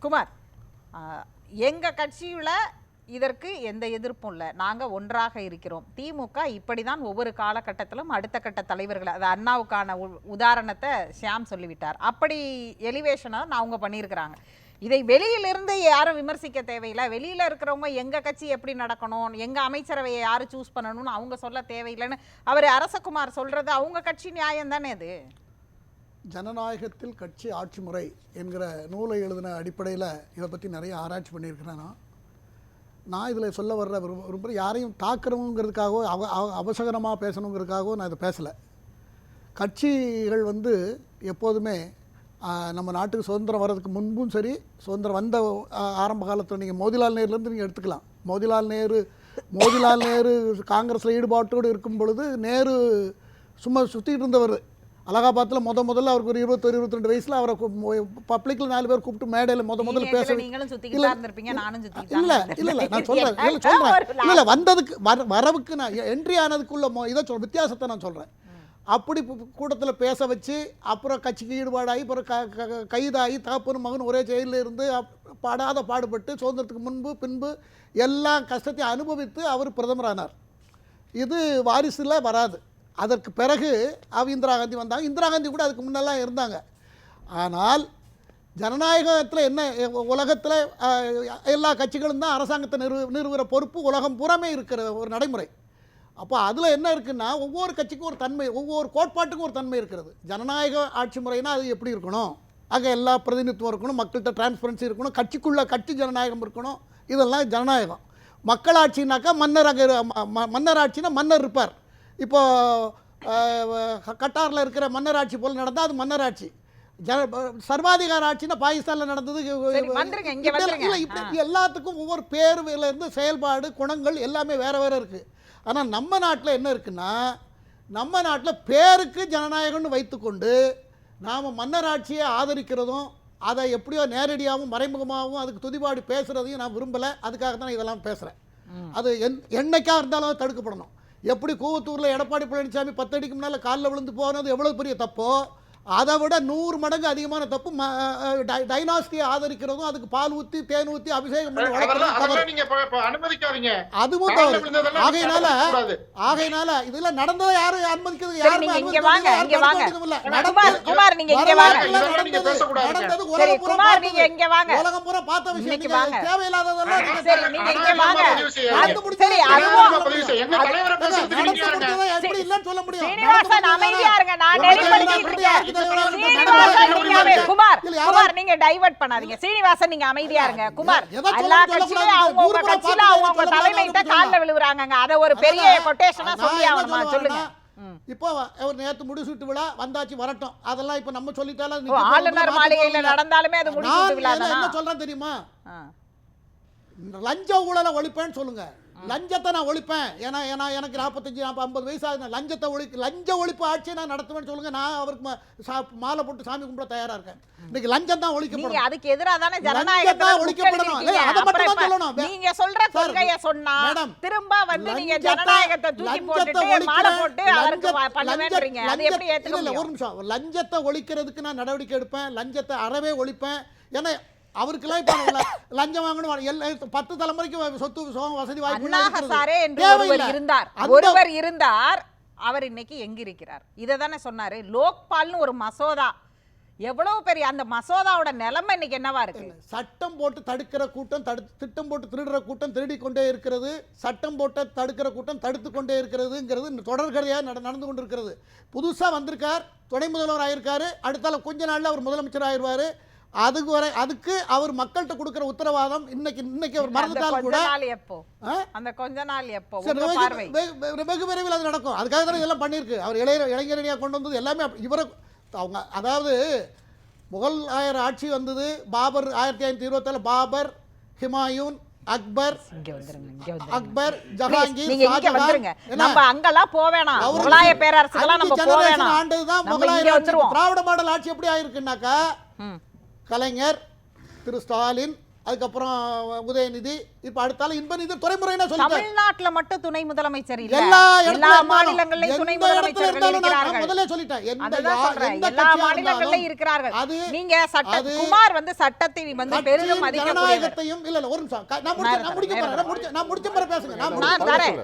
குமார் எங்கள் கட்சியில் இதற்கு எந்த எதிர்ப்பும் இல்லை. நாங்கள் ஒன்றாக இருக்கிறோம். திமுக இப்படி தான் ஒவ்வொரு காலகட்டத்திலும் அடுத்த கட்ட தலைவர்கள் அது அண்ணாவுக்கான உ- உதாரணத்தை ஷியாம் சொல்லிவிட்டார். அப்படி எலிவேஷனை அவங்க பண்ணியிருக்கிறாங்க. இதை வெளியிலிருந்து யாரும் விமர்சிக்க தேவையில்லை. வெளியில் இருக்கிறவங்க எங்கள் கட்சி எப்படி நடக்கணும் எங்கள் அமைச்சரவையை யார் சூஸ் பண்ணணும்னு அவங்க சொல்ல தேவையில்லைன்னு அவர் அரசகுமார் சொல்கிறது அவங்க கட்சி நியாயம் தானே அது? ஜனநாயகத்தில் கட்சி ஆட்சி முறை என்கிற நூலை எழுதின அடிப்படையில் இதை பற்றி நிறைய ஆராய்ச்சி பண்ணியிருக்கிறேன்? நான் நான் இதில் சொல்ல வர்ற விரும்ப யாரையும் தாக்கணுங்கிறதுக்காகவோ அவ அவ- அவசகரமாக பேசணுங்கிறதுக்காகவோ நான் இதை பேசலை. கட்சிகள் வந்து எப்போதுமே நம்ம நாட்டுக்கு சுதந்திரம் வர்றதுக்கு முன்பும் சரி சுதந்திரம் வந்த ஆரம்ப காலத்தில் நீங்கள் மோதிலால் நேருலேருந்து நீங்கள் எடுத்துக்கலாம். மோதிலால் நேரு மோதிலால் நேரு காங்கிரஸில் ஈடுபாட்டோடு இருக்கும் பொழுது நேரு சும்மா சுற்றிட்டு இருந்தவர் அலகாபாத்தில் முத முதல்ல அவருக்கு ஒரு இருபத்தொரு இருபத்தி ரெண்டு வயசில் அவரை பப்ளிக்கில் நாலு பேர் கூப்பிட்டு மேடையில் முத முதல்ல பேச இல்ல தான் இல்ல இல்ல நான். சொல்றேன் இல்ல சொல்றேன். இல்ல இல்ல வந்ததுக்கு வர வரவுக்கு நான் என்ட்ரி ஆனதுக்குள்ள இதை சொல் வித்தியாசத்தை நான் சொல்றேன். அப்படி கூட்டத்தில் பேச வச்சு அப்புறம் கட்சிக்கு ஈடுபாடாகி அப்புறம் க கைதாகி தகப்பனும் மகன் ஒரே ஜெயிலில் இருந்து படாத பாடுபட்டு சுதந்திரத்துக்கு முன்பு பின்பு எல்லா கஷ்டத்தையும் அனுபவித்து அவர் பிரதமரானார். இது வாரிசுல வராது. அதற்கு பிறகு அவ இந்திரா காந்தி வந்தாங்க. இந்திரா காந்தி கூட அதுக்கு முன்னெல்லாம் இருந்தாங்க. ஆனால் ஜனநாயகத்தில் என்ன உலகத்தில் எல்லா கட்சிகளும் தான் அரசாங்கத்தை நிறுவ நிறுவுகிற பொறுப்பு உலகம் புறமே இருக்கிற ஒரு நடைமுறை. அப்போ அதில் என்ன இருக்குன்னா ஒவ்வொரு கட்சிக்கும் ஒரு தன்மை ஒவ்வொரு கோட்பாட்டுக்கும் ஒரு தன்மை இருக்கிறது. ஜனநாயக ஆட்சி முறைனா அது எப்படி இருக்கணும்? அங்கே எல்லா பிரதிநிதித்துவம் இருக்கணும் மக்கள்கிட்ட டிரான்ஸ்பரன்சி இருக்கணும் கட்சிக்குள்ள கட்சி ஜனநாயகம் இருக்கணும் இதெல்லாம் ஜனநாயகம். மக்களாட்சினாக்கா மன்னர் அங்கே மன்னர் ஆட்சினா மன்னர் இருப்பார். இப்போ அஹ், கட்டாரில் இருக்கிற மன்னராட்சி போல் நடந்தால் அது மன்னராட்சி. ஜன சர்வாதிகார ஆட்சினா பாகிஸ்தானில் நடந்தது. இல்லை இப்படி எல்லாத்துக்கும் ஒவ்வொரு பேருல இருந்து செயல்பாடு குணங்கள் எல்லாமே வேற வேற இருக்கு. ஆனால் நம்ம நாட்டில் என்ன இருக்குன்னா நம்ம நாட்டில் பேருக்கு ஜனநாயகம்னு வைத்துக்கொண்டு நாம் மன்னராட்சியை ஆதரிக்கிறதும் அதை எப்படியோ நேரடியாகவும் மறைமுகமாகவும் அதுக்கு துதிபாடி பேசுகிறதையும் நான் விரும்பலை. அதுக்காக தான் இதெல்லாம் பேசுகிறேன் அது என் என்னைக்கா இருந்தாலும் தடுக்கப்படணும். எப்படி கூவத்தூரில் எடப்பாடி பழனிசாமி பத்தடிக்கு முன்னால் காலில் விழுந்து போனது எவ்வளோ பெரிய தப்போ? அதை விட நூறு மடங்கு அதிகமான தப்பு டைனாஸ்டியை ஆதரிக்கிறதும் அதுக்கு பால் ஊற்றி தேன் ஊற்றி அபிஷேகம் பண்ணி அதுவும் தவறு. ஆகையினால. ஆகையினால இதுல நடந்ததை யாரும் அனுமதிக்கிறது யாருமே நடந்தது- உலகம் பூரா பார்த்த விஷயம். தேவையில்லாததெல்லாம் எப்படி இல்லைன்னு சொல்ல முடியும். சீனிவாசன் நீங்க முடிஞ்சதை குமார் இல்ல, யாரோ- குமார் நீங்க டைவர்ட் பண்ணாதீங்க. சீனிவாசன் நீங்க அமைதியா இருங்க குமார். எதை சொல்லணும் எல்லா சொல்லக்கூடாது. கட்சியிலும் அவங்க ஊர் உங்க பூரா கட்சியில பார்த்து அவங்க உங்க சொல்லக்கூடாது. தலைமையிட்ட சொல்லணும். கால்ல விழுவுறாங்கங்க. அத ஒரு பெரிய கொட்டேஷனா சொல்லி ஆகணுமா? சொல்ல சொல்லுங்க. இப்போ நேத்து முடிசூட்டு விழா வந்தாச்சு வரட்டும். அதெல்லாம் இப்ப நம்ம சொல்லிட்டாலும் ஆளுநர் மாளிகையில. நடந்தாலுமே அது விழா? என்ன சொல்றேன் தெரியுமா. லஞ்ச ஊழலை ஒழிப்பேன்னு சொல்லுங்க. லஞ்சத்தை நான் ஒழிப்பேன். ஏன்னா ஏன்னா எனக்கு நாற்பத்தஞ்சு நாற்பது ஐம்பது வயசு ஆகுது நான் லஞ்சத்தை ஒழி லஞ்ச ஒழிப்பு ஆட்சியை நான் நடத்துவேன்னு சொல்லுங்க. நான் அவருக்கு சா- மாலை போட்டு சாமி கும்பிட தயாரா இருக்கேன். இன்னைக்கு லஞ்சம் தான் ஒழிக்கப்படும் அதுக்கு எதிரா தானே லஞ்சத்தை ஜனநாயகத்தை ஒழிக்கப்படணும். அதை மட்டும் தான் சொல்லணும். நீங்க சொல்ற கொள்கைய சொன்னா மேடம், திரும்ப வந்து நீங்க ஜனநாயகத்தை தூக்கி போட்டுட்டு மாலை போட்டு அவருக்கு பண்ணுவேன்றீங்க. அது எப்படி ஏத்துக்க இல்ல, ஒரு முடியும் நிமிஷம். லஞ்சத்தை ஒழிக்கிறதுக்கு நான் நடவடிக்கை எடுப்பேன். லஞ்சத்தை அறவே ஒழிப்பேன். ஏன்னா அவருக்கெல்லாம் இப்போ லஞ்சம் வாங்கணும். எல்லா பத்து தலைமுறைக்கு சொத்து சுகம் வசதி வாய்ப்பு இருந்தார். ஒருவர் இருந்தார். அவர் இன்னைக்கு எங்க இருக்கிறார் இதை தானே சொன்னாரு. லோக்பால்னு ஒரு மசோதா. எவ்வளவு பெரிய அந்த மசோதாவோட நிலைமை இன்னைக்கு என்னவா இருக்கு? சட்டம் போட்டு தடுக்கிற கூட்டம் தடு திட்டம் போட்டு திருடுற கூட்டம் திருடி கொண்டே இருக்கிறது. சட்டம் போட்டு தடுக்கிற கூட்டம் தடுத்து கொண்டே இருக்கிறதுங்கிறது தொடர்கதையாக நட நடந்து கொண்டிருக்கிறது. புதுசாக வந்திருக்கார். துணை முதல்வர் ஆயிருக்காரு. அடுத்தால கொஞ்ச நாள்ல அவர் முதலமைச்சர் ஆயிருவாரு. அதுக்கு வரை அதுக்கு அவர் மக்கள்கிட்ட கொடுக்கிற உத்தரவாதம் இன்னைக்கு இன்னைக்கு அவர் மறந்துட்டாலும் கொஞ்ச கூட? அந்த கொஞ்ச நாள் எப்போ? வெகு- விரைவில் அது நடக்கும். அதுக்காக தானே இதெல்லாம் பண்ணியிருக்கு. அவர் இளைய இளைஞரணியாக கொண்டு வந்தது எல்லாமே இவரை அவங்க அதாவது முகல் ஆயர் ஆட்சி வந்தது பாபர் ஆயிரத்தி ஐநூற்றி இருபத்தாலு பாபர் ஹிமாயூன் அக்பர் அக்பர் ஜஹாங்கீர் ஆண்டதுதான் முகலாயர் திராவிட மாடல் ஆட்சி எப்படி ஆயிருக்குன்னாக்கா. கலைஞர் திரு ஸ்டாலின் அதுக்கப்புறம் உதயநிதி இப்ப அடுத்தால இன்பநிதி துறைமுறைனா சொல்லிட்டாரு. தமிழ்நாட்டுல மட்டும் துணை முதலமைச்சர் இல்ல. எல்லா எல்லா மாநிலங்களையும் துணை முதலமைச்சர்கள் இருக்கிறார்கள். முதல்ல சொல்லிட்டேன். எல்லா மாநிலங்கள்லயும் இருக்கிறார்கள். அது நீங்க சட்ட குமார் வந்து சட்டத்தை வந்து பெரிதும் ஜனநாயகத்தையும் இல்ல இல்ல ஒரு நிமிஷம். க- நான் முடிச்ச நான் முடிக்க போறேன். நான் முடிச்ச நான் முடிச்ச பிறகு பேசுங்க. நான் நான் முடிச்ச தரேன்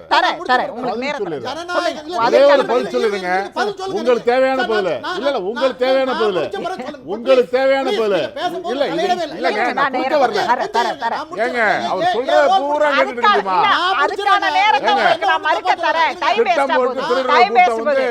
தரேன் உங்களுக்கு நேரம். ஜனநாயகம் சொல்லுங்க. ஒரே பதில். உங்களுக்கு தேவையான பதில். இல்ல, இல்ல, உங்களுக்கு தேவையான பதில். உங்களுக்கு தேவையான பதில். இல்ல, நான் வரல. ஏங்க, அவர் சொல்றத பூரா அதுக்கான. நேரத்தை. உங்களுக்கு நான் மறுக்க தரேன் டைம் வேஸ்டா டைம் வேஸ்ட் போகுது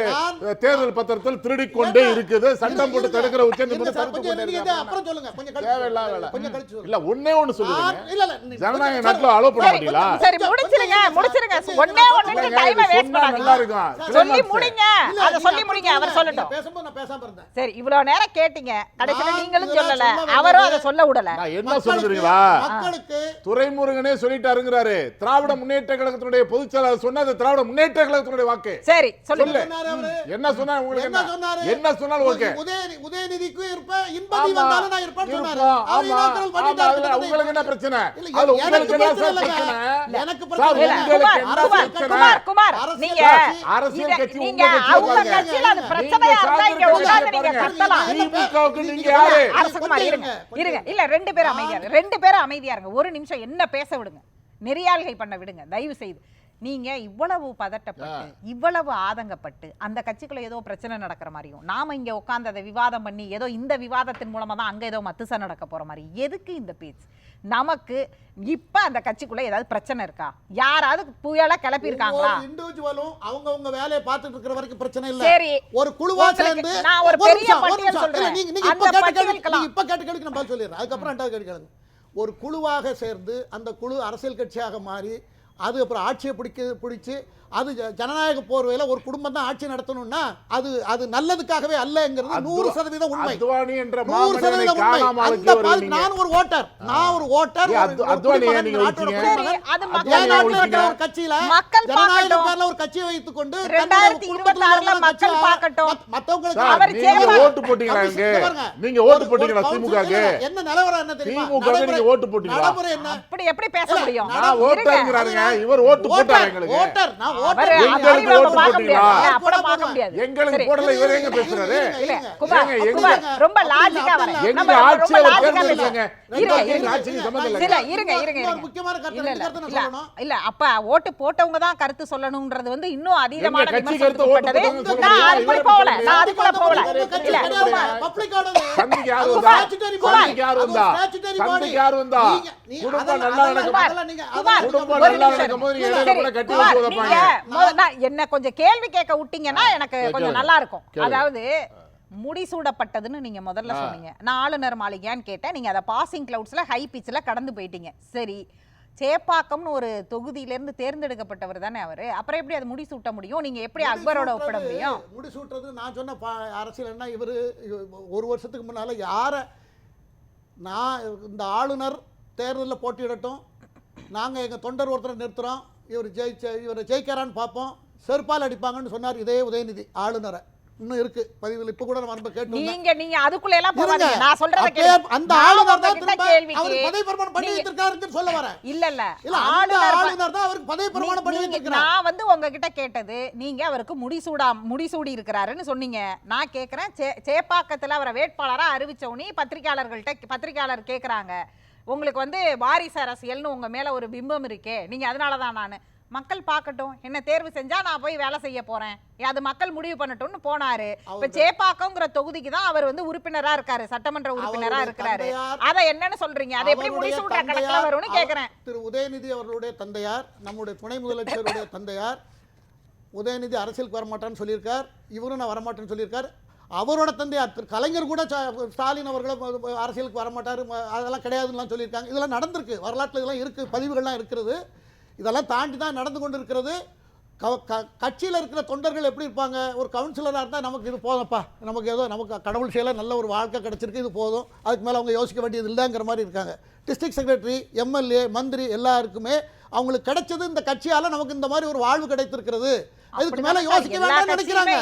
தேர்தல் பத்திரத்தில் திருடிக் கொண்டே இருக்குது சட்டம் போட்டு தடுக்கிற உச்ச நீதிமன்றம் சார், தடுத்து கொஞ்சம் கொண்டே இருங்க, இருக்கு. அப்புறம் சொல்லுங்க கொஞ்சம் கழிச்சு தேவையில்லாத சொல்லுங்க. வேலை. கொஞ்சம் கழிச்சு சொல்லுங்க. இல்ல ஒன்னே ஒண்ணு ஆ, சொல்லுங்க இல்ல, இல்ல, நீ- ஜனநாயக நாட்டுல allow பண்ண? கொஞ்சம் சரி முடிச்சிருங்க முடிச்சிருங்க ஒண்ணே ஒண்ணு டைமை வேஸ்ட் பண்ணாதீங்க சொல்லி. முடிங்க அத சொல்லி முடிங்க அவர். சொல்லட்டும் நீங்க பேசும்போது நான் பேசாம இருந்தேன் சரி இவ்வளவு நேரம் கேட்டீங்க கடைசியில நான் நீங்களும் சொல்லல சொல்ல அவரும் அதை சொல்ல விடல நான் என்ன மக்களுக்கு- சொல்லுறீங்களா மக்களுக்கு துரைமுருகனே சொல்லிட்டாருங்கிறாரு. திராவிட முன்னேற்ற கழகத்தினுடைய பொதுச் செயலாளர் சொன்னது திராவிட முன்னேற்ற கழகத்தினுடைய வாக்கு. சரி சொல்லுங்க. சொல்லு. என்ன சொன்னா உங்களுக்கு என்ன என்ன? சொன்னாரு? என்ன சொன்னாலும் ஓகே. உதய- உதயநிதிக்கும் இருப்பேன், வந்தாலும் நான் சொன்னாரு. ஆமா, ஆமா, உங்களுக்கு என்ன பிரச்சனை? இல்ல, அது உங்களுக்கு என்ன பிரச்சனை. எனக்கு பிரச்சனை குமார், நீங்க அரசியல் கட்சி நீங்க அவங்க. கட்சியில அது பிரச்சனையா இருந்தா இங்க உட்கார்ந்து நீங்க. கத்தலாம் நீங்க யாரு? இருங்க. இருங்க, ரெண்டு பேரும் ரெண்டு பேரும் அமைதியா இருங்க. ஒரு நிமிஷம் என்ன பேச விடுங்க. நெறியாள்கை பண்ண விடுங்க. தயவு செய்து நீங்க இவ்வளவு பதட்டப்பட்டு இவ்வளவு ஆதங்கப்பட்டு அந்த கட்சிக்குள்ள ஏதோ பிரச்சனை நடக்கிற மாதிரியும் நாம இங்க உட்கார்ந்து அதை விவாதம் பண்ணி ஏதோ இந்த விவாதத்தின் மூலமா தான் அங்க ஏதோ மத்துச நடக்க போற மாதிரி எதுக்கு இந்த பேச்சு? நமக்கு இப்ப அந்த கட்சிக்குள்ள ஏதாவது பிரச்சனை இருக்கா? யாராவது புயலா கிளப்பி இருக்காங்களா ஒவ்வொரு individual-ம் அவங்கவங்க வேலையை பார்த்துட்டு இருக்கிற வரைக்கும் பிரச்சனை இல்ல. சரி. ஒரு குழுவா சேர்ந்து நான் ஒரு பெரிய பட்டியல் சொல்றேன். நீங்க இப்ப கேட்ட இப்ப கேட்ட நான் பதில் சொல்லிடுறேன். அதுக்கப்புறம் ரெண்டாவது கேள்வி கேளுங்க. ஒரு குழுவாக சேர்ந்து அந்த குழு அரசியல் கட்சியாக மாறி அது அப்புறம் ஆட்சியை பிடிக்க பிடிச்சி அது ஜனநாயக போர்வையில ஒரு குடும்பம் தான் ஆட்சி நடத்தணும்னா அது அது நல்லதுக்காகவே அல்லங்கிறது நூறு சதவீதம் உண்மை. நூறு சதவீதம் உண்மை. அந்த. நான் ஒரு ஓட்டர். நான் ஒரு ஓட்டர் ஒரு- கட்சியில மக்கள் ஜனநாயக. பேர்ல ஒரு கட்சியை வைத்துக் கொண்டு நீங்க ஓட்டு போட்டீங்களா council- என்ன நிலவரம் என்ன தெரியுமா? திமுக நீங்க ஓட்டு போட்டீங்களா? நடைமுறை என்ன? அப்படி எப்படி பேச முடியும்? நான். ஓட்டருங்கிறாருங்க. இவர் ஓட்டு நான் ஓட்டர் எங்களுக்கு. போடல இவர் எங்க பேசுறாரு ரொம்ப லாஜிக்கா வரேன். எங்க இல்ல, கருத்து இல்ல, ரெண்டு இல்ல, கருத்து நான் இல்ல, சொல்லணும். இல்ல, அப்ப ஓட்டு போட்டவங்க தான் கருத்து சொல்லணும்ன்றது வந்து இன்னும் அதீதமான சொல்ல நான். அதுக்குள்ள போகல. அதுக்குள்ள போகல. இல்ல. சந்திக்கு யார் வந்தா? சந்திக்கு யார் வந்தா? சந்திக்கு யார் வந்தா? குடும்பம் நல்லா நடக்கும். குடும்பம் நல்லா நடக்கும் போது நீங்க கூட கட்டி குமார், நான் என்ன கொஞ்சம் கேள்வி கேட்க விட்டீங்கன்னா எனக்கு கொஞ்சம். நல்லா இருக்கும். அதாவது முடிசூடப்பட்டதுன்னு நீங்க முதல்ல சொன்னீங்க. நான் ஆளுநர் மாளிகையான்னு கேட்டேன். நீங்க அதை பாசிங் கிளவுட்ஸ்ல ஹை பிச்சில் கடந்து போயிட்டீங்க. சரி. சேப்பாக்கம்னு ஒரு தொகுதியிலிருந்து தேர்ந்தெடுக்கப்பட்டவர் தானே அவரு. அப்புறம் எப்படி அது முடிசூட்ட முடியும்? நீங்க எப்படி அக்பரோட ஒப்பிட முடியும்? முடிசூட்டுறது நான் சொன்ன அரசியல் என்ன? இவர் ஒரு வருஷத்துக்கு முன்னால யாரை நான் இந்த ஆளுநர் தேர்தலில் போட்டியிடட்டும். நாங்கள் எங்கள் தொண்டர் ஒருத்தரை நிறுத்துகிறோம் இவர் ஜெயிச்ச இவர் ஜெயிக்கிறான்னு பார்ப்போம். செருப்பால் அடிப்பாங்கன்னு சொன்னார் இதே உதயநிதி ஆளுநரை. இன்னும் இருக்கு. பதிவில் இப்போ கூட நம்ம கேட்டு. நீங்க நீங்க அதுக்குள்ள எல்லாம். போகாதீங்க. நான் சொல்றத கேளுங்க. அந்த ஆளுநர் தான் திரும்ப அவர் பதவி பிரமாணம் பண்ணி வைத்திருக்காருன்னு சொல்ல வரேன் இல்ல இல்ல ஆளுநர் ஆளுநர் தான் அவருக்கு பதவி பிரமாணம் பண்ணி வைத்திருக்கிறார் நான் வந்து உங்ககிட்ட கேட்டது நீங்க அவருக்கு முடிசூடா முடிசூடி இருக்கிறாருன்னு சொன்னீங்க. நான் கேக்குறேன். சேப்பாக்கத்துல அவரை வேட்பாளரா அறிவிச்ச உடனே பத்திரிக்கையாளர்கள்ட்ட பத்திரிக்கையாளர் கேக்குறாங்க. உங்களுக்கு வந்து வாரிசு அரசியல்னு உங்க மேல ஒரு பிம்பம் இருக்கே நீங்க அதனால தான் நான். மக்கள் பார்க்கட்டும் என்ன தேர்வு செஞ்சா நான் போய் வேலை செய்ய போறேன். அது மக்கள் முடிவு பண்ணட்டும்னு போனாரு. இப்ப சேப்பாக்கம்ங்கிற தொகுதிக்கு தான் அவர் வந்து உறுப்பினரா இருக்காரு சட்டமன்ற உறுப்பினரா இருக்கிறாரு. அத என்னன்னு சொல்றீங்க? அதை எப்படி முடிசூட்ட கணக்குல வரும்னு கேக்குறேன். திரு உதயநிதி அவர்களுடைய தந்தையார் நம்முடைய துணை முதலமைச்சருடைய தந்தையார் உதயநிதி அரசியலுக்கு வரமாட்டான்னு சொல்லியிருக்கார் இவரும் நான் வரமாட்டேன்னு சொல்லியிருக்கார். அவரோட தந்தையார் கலைஞர் கூட ஸ்டாலின் அவர்களை அரசியலுக்கு வரமாட்டார் அதெல்லாம் கிடையாதுன்னுலாம் சொல்லியிருக்காங்க. இதெல்லாம் நடந்திருக்கு. வரலாற்றில் இதெல்லாம் இருக்குது பதிவுகள்லாம் இருக்கிறது. இதெல்லாம் தாண்டி தான் நடந்து கொண்டு இருக்கிறது கட்சியில் இருக்கிற தொண்டர்கள் எப்படி இருப்பாங்க? ஒரு கவுன்சிலராக இருந்தால் நமக்கு இது போதும்ப்பா. நமக்கு ஏதோ நமக்கு கடவுள் செயல நல்ல ஒரு வாழ்க்கை கிடச்சிருக்கு இது போதும். அதுக்கு மேலே அவங்க யோசிக்க வேண்டியது இல்லைங்கிற மாதிரி இருக்காங்க. டிஸ்ட்ரிக்ட் செக்ரட்டரி எம்எல்ஏ மந்திரி எல்லாருக்குமே அவங்களுக்கு கிடைச்சது இந்த கட்சியால் நமக்கு இந்த மாதிரி ஒரு வாழ்வு கிடைத்திருக்கிறது. அதுக்கு மேல யோசிக்க கட்சியுமே நினைக்கிறாங்க.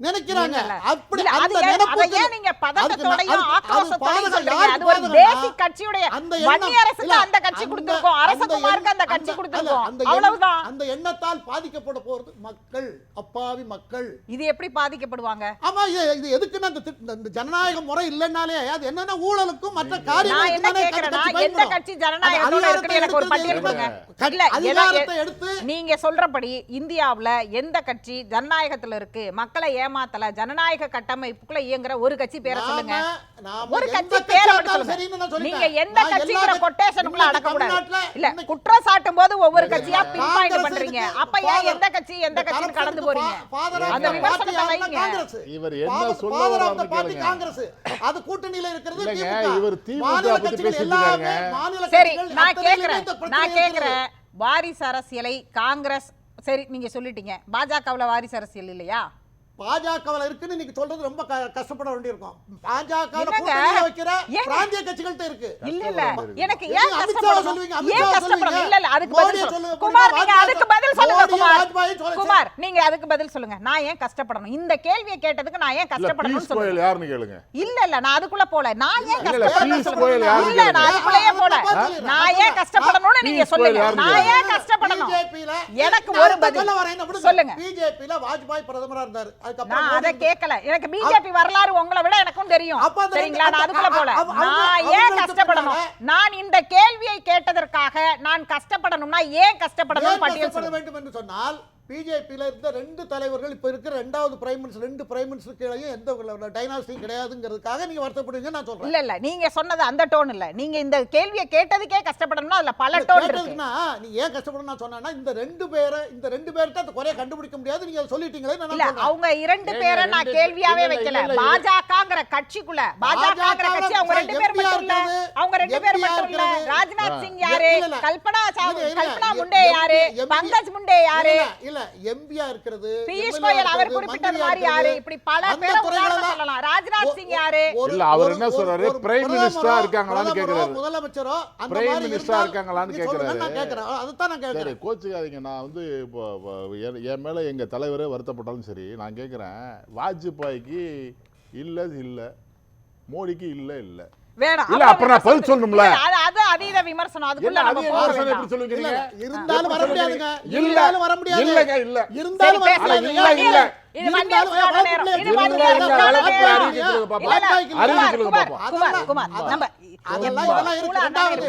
நினைக்கிறாங்க. அப்படி அந்த நினைப்புக்கு ஏன் நீங்க பதட்டத்தோடையும் ஆக்ரோஷத்தோடையும் சொல்றீங்க? அது ஒரு பேசிக் கட்சியுடைய அந்த எண்ணம். வன்னியரசுக்கு இல்ல, அந்த கட்சி அந்த- கொடுத்திருக்கோம். அந்த அரசகுமாருக்கு அந்த கட்சி அந்த- கொடுத்திருக்கோம். அந்த அவ்வளவுதான். அந்த எண்ணத்தால் பாதிக்கப்பட போறது மக்கள் அப்பாவி மக்கள். இது எப்படி பாதிக்கப்படுவாங்க? ஆமா இது இது எதுக்குன்னா இந்த திட்- இந்த- ஜனநாயக முறை இல்லைன்னாலே அது என்னன்னா ஊழலுக்கும் மற்ற கட்சி எந்த. கட்சி ஜனநாயகத்தோட இருக்குன்னு எனக்கு ஒரு பட்டியல்? கொடுங்க. கட்- இல்ல எடுத்து நீங்க சொல்றபடி இந்தியாவுல எந்த கட்சி ஜனநாயகத்துல இருக்கு மக்களை ஏமாத்தல ஜனநாயக கட்டமைப்புக்குள்ள இயங்குற ஒரு கட்சி பேரை சொல்லுங்க ஒரு கட்சி பேரை. நீங்க எந்த கட்சிங்கிற கட்சி- கொட்டேஷனுக்குள்ள அடக்க கூடாது இல்ல குற்றம் சாட்டும் போது ஒவ்வொரு கட்சியா. பின் பாயிண்ட் பண்றீங்க அப்ப ஏன் எந்த கட்சி எந்த கட்சின்னு கடந்து போறீங்க அந்த விமர்சனத்தை வைங்க. காங்கிரஸ். இவர் என்ன சொல்ல கேளுங்க. காங்கிரஸ். அது கூட்டணியில இருக்கிறது இல்லைங்க, திமுக. இவர் திமுக பத்தி பேசிட்டு சரி நான் கேக்குறேன் நான். கேக்குறேன் வாரிசு அரசியலை காங்கிரஸ் சரி நீங்க சொல்லிட்டீங்க. பாஜகவுல வாரிசு அரசியல் இல்லையா? பாஜகவுல இருக்குன்னு நீங்க சொல்றது ரொம்ப கஷ்டப்பட வேண்டியிருக்கும். பாஜக வைக்கிற? பிராந்திய கட்சிகள்ட்ட இருக்கு. இல்ல இல்ல எனக்கு ஏன் அமித்ஷாவை கஷ்டப்படணும்? சொல்லுவீங்க, ஏன் சொல்லுவீங்க. இல்ல இல்ல அதுக்கு பதில் சொல்லுங்க, சொல்லுங்க. குமார் நீங்க அதுக்கு பதில் சொல்லுங்க குமார். சொல்லுங்க. குமார் நீங்க அதுக்கு பதில் சொல்லுங்க. நான் ஏன் கஷ்டப்படணும்? இந்த கேள்வியை கேட்டதுக்கு நான் ஏன் கஷ்டப்படணும்னு சொல்லுங்க. யாருன்னு கேளுங்க. இல்ல இல்ல நான் அதுக்குள்ள போல. நான் ஏன் இல்ல, இல்ல, கஷ்டப்படணும் நான் கேளுங்க. அதுக்குள்ளேயே போல. நான் ஏன் கஷ்டப்படணும்னு நீங்க சொல்லுங்க. நான் ஏன் கேளுங்க. எனக்கு ஒரு பதில். சொல்ல. சொல்லுங்க. வாஜ்பாய் பிரதமரா இருந்தாரு. அதுக்கப்புறம் நான் மோடி அதை கேட்கல. எனக்கு பிஜேபி வரலாறு உங்களை விட எனக்கும் தெரியும். சரிங்களா? நான் அதுக்குள்ள போல. நான் ஏன் கஷ்டப்படணும்? நான் இந்த கேள்வியை கேட்டதற்காக நான் கஷ்டப்படணும்னா ஏன் கஷ்டப்படணும் பட்டியல் சொல்லுங்க. வேண்டும் என்று சொன்னால் பிஜேபியில இருந்த ரெண்டு தலைவர்கள் இப்ப இருக்கிற ரெண்டாவது பிரைம் மினிஸ்டர் ரெண்டு பிரைம் மினிஸ்டர் கீழே எந்த டைனாஸ்டி கிடையாதுங்கிறதுக்காக நீங்க வருத்தப்படுவீங்க நான் சொல்றேன் இல்ல இல்ல நீங்க சொன்னது அந்த டோன் இல்ல நீங்க இந்த கேள்வியை கேட்டதுக்கே கஷ்டப்படணும்னா அதுல பல டோன் இருக்கு கேட்டதுக்குன்னா நீ ஏன் கஷ்டப்படணும் நான் சொன்னேன்னா இந்த ரெண்டு பேரை இந்த ரெண்டு பேர்கிட்ட அந்த குறைய கண்டுபிடிக்க முடியாது நீங்க அதை சொல்லிட்டீங்களே நான் இல்ல. அவங்க இரண்டு பேரை நான் கேள்வியாவே வைக்கல. பாஜகங்கிற கட்சிக்குள்ள பாஜகங்கிற பாஜக கட்சி அவங்க ரெண்டு பேர் மட்டும் இல்ல அவங்க ரெண்டு பேர் மட்டும் இல்ல. ராஜ்நாத். சிங் யாரு. கல்பனா கல்பனா முண்டே யாரு பங்கஜ் முண்டே யாரு இல்ல, எம்பியா இருக்கிறது பியூஷ் கோயல் அவர் குறிப்பிட்டது மாதிரி யாரு. இப்படி பல பேரை சொல்லலாம். ராஜ்நாத் சிங் யாரு? இல்ல, அவர் என்ன சொல்றாரு? பிரைம் மினிஸ்டரா இருக்காங்களான்னு கேக்குறாரு. முதலமைச்சரோ அந்த பிரைம் மாதிரி மினிஸ்டரா இருக்காங்களான்னு சொல்லுங்க, நான் கேக்குறாரு. கேட்கிறேன் அதுதான் நான் சரி கேட்கிறேன் கோச்சுக்காதீங்க. நான் வந்து என் மேலே எங்கள் தலைவரே வருத்தப்பட்டாலும் சரி நான் கேட்குறேன் வாஜ்பாய்க்கு இல்லை இல்லை. மோடிக்கு இல்லை இல்லை. வேணாம். இல்ல, அப்புறம் அப்புறம் நான் பதில் சொல்லணும்ல? இல்ல, அது அது அதீத விமர்சனம் அதுக்குள்ள நம்ம போக வேண்டாம். இருந்தாலும் வர முடியாதுங்க? இருந்தாலும் வர முடியாது. இல்லைங்க இல்ல. இருந்தாலும் வர. முடியாது. இல்ல, இல்ல. இது இருந்தாலும் நேரம். இது இல்ல, நேரம். இல்ல, அறிவிச்சு குமார், குமார், நம்ம அதெல்லாம் இதெல்லாம் இருக்கு. ரெண்டாவது.